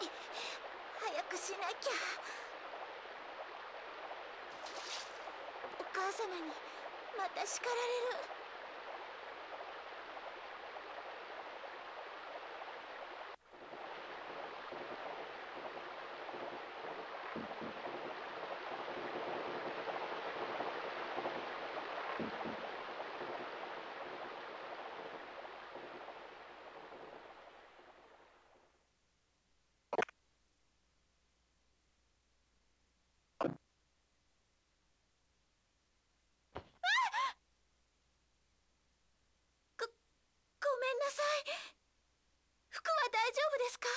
早くしなきゃ。お母様にまた叱られるごめんなさい。服は大丈夫ですか？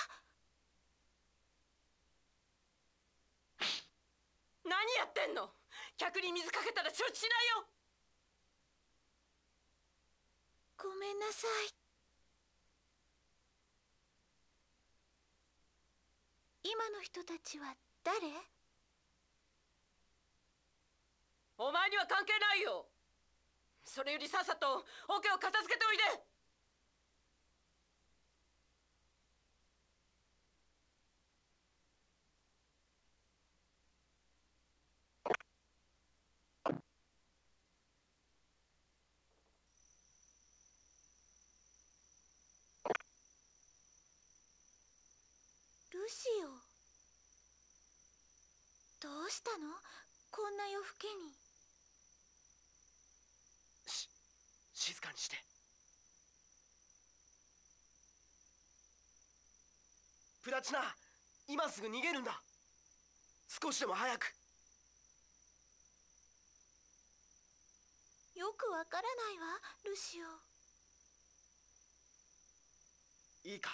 何やってんの？客に水かけたら承知しないよ。ごめんなさい。今の人たちは誰？お前には関係ないよ。それよりさっさとオケを片付けておいでルシオどうしたの？こんな夜更けに。し静かにして。プラチナ今すぐ逃げるんだ。少しでも早く。よくわからないわルシオ。いいか。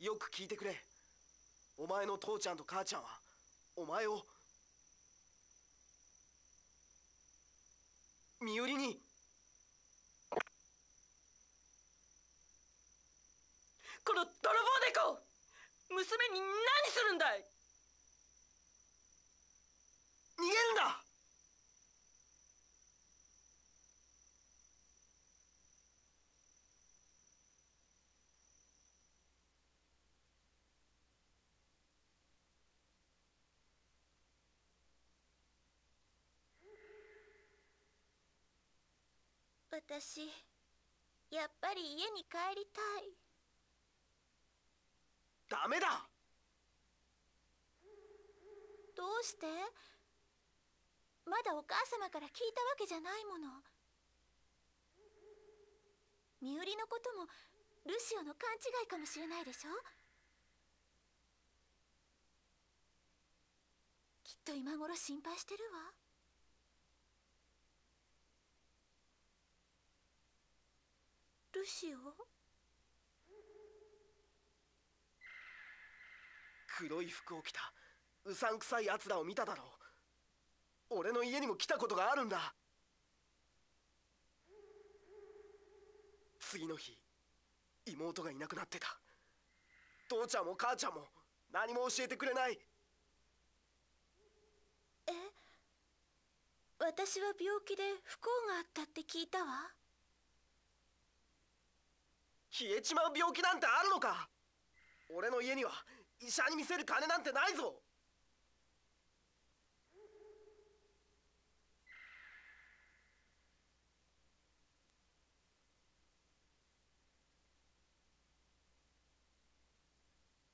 よく聞いてくれ。お前の父ちゃんと母ちゃんはお前を身寄りに。この泥棒猫娘に何するんだい？逃げるんだ。私やっぱり家に帰りたい。ダメだ！どうして？まだお母様から聞いたわけじゃないもの。身売りのこともルシオの勘違いかもしれないでしょ？きっと今頃心配してるわルシオ黒い服を着たうさんくさい奴らを見ただろう。俺の家にも来たことがあるんだ。次の日妹がいなくなってた。父ちゃんも母ちゃんも何も教えてくれない。え私は病気で不幸があったって聞いたわ消えちまう病気なんてあるのか？俺の家には医者に見せる金なんてないぞ！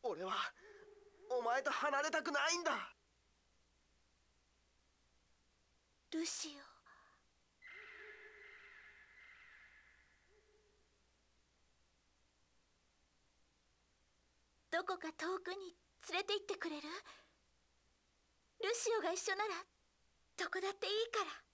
俺はお前と離れたくないんだ！ルシオ。どこか遠くに連れて行ってくれる？ルシオが一緒ならどこだっていいから。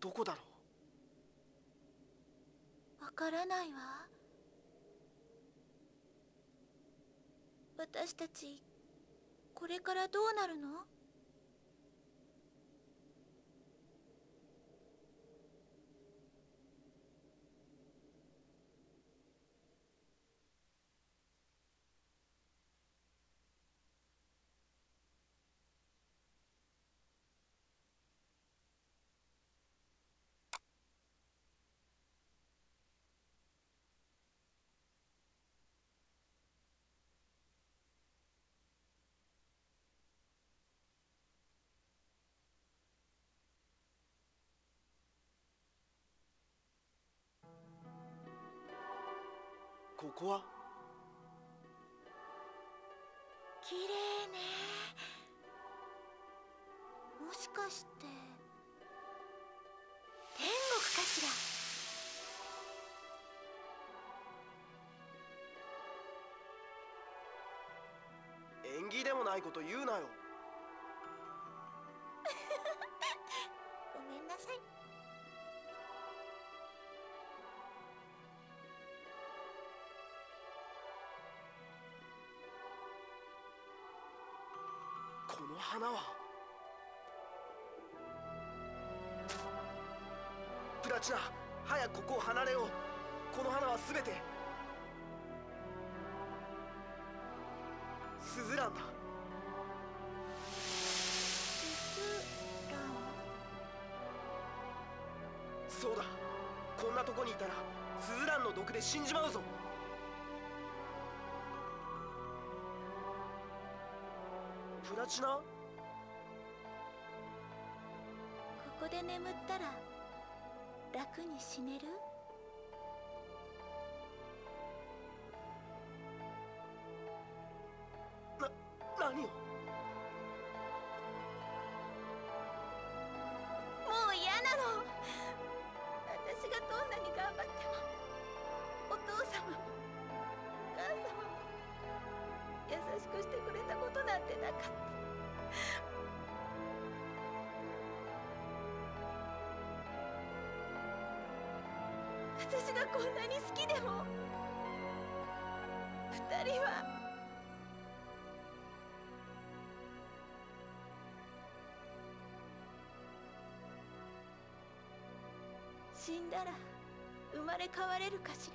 どこだろう？わからないわ。私たちこれからどうなるの？ここは綺麗ね。もしかして。天国かしら。縁起でもないこと言うなよの花はプラチナ早くここを離れよう。この花は全てスズランだ。スランそうだ。こんなとこにいたらスズランの毒で死んじまうぞ。立ちな。ここで眠ったら楽に死ねる？私がこんなに好きでも。二人は。死んだら生まれ変われるかしら。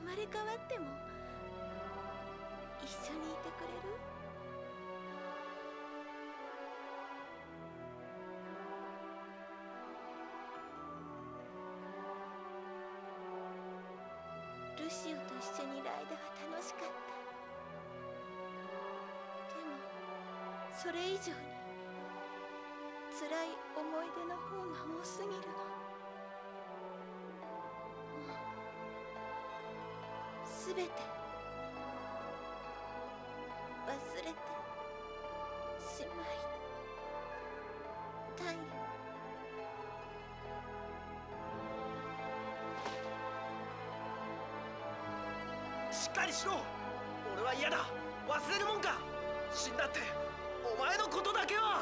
生まれ変わっても一緒にいてくれる？シオと一緒にいる間は楽しかった。でもそれ以上に辛い思い出の方が多すぎるの。もうすべて。しっかりしろ。俺は嫌だ。忘れるもんか。死んだってお前のことだけは。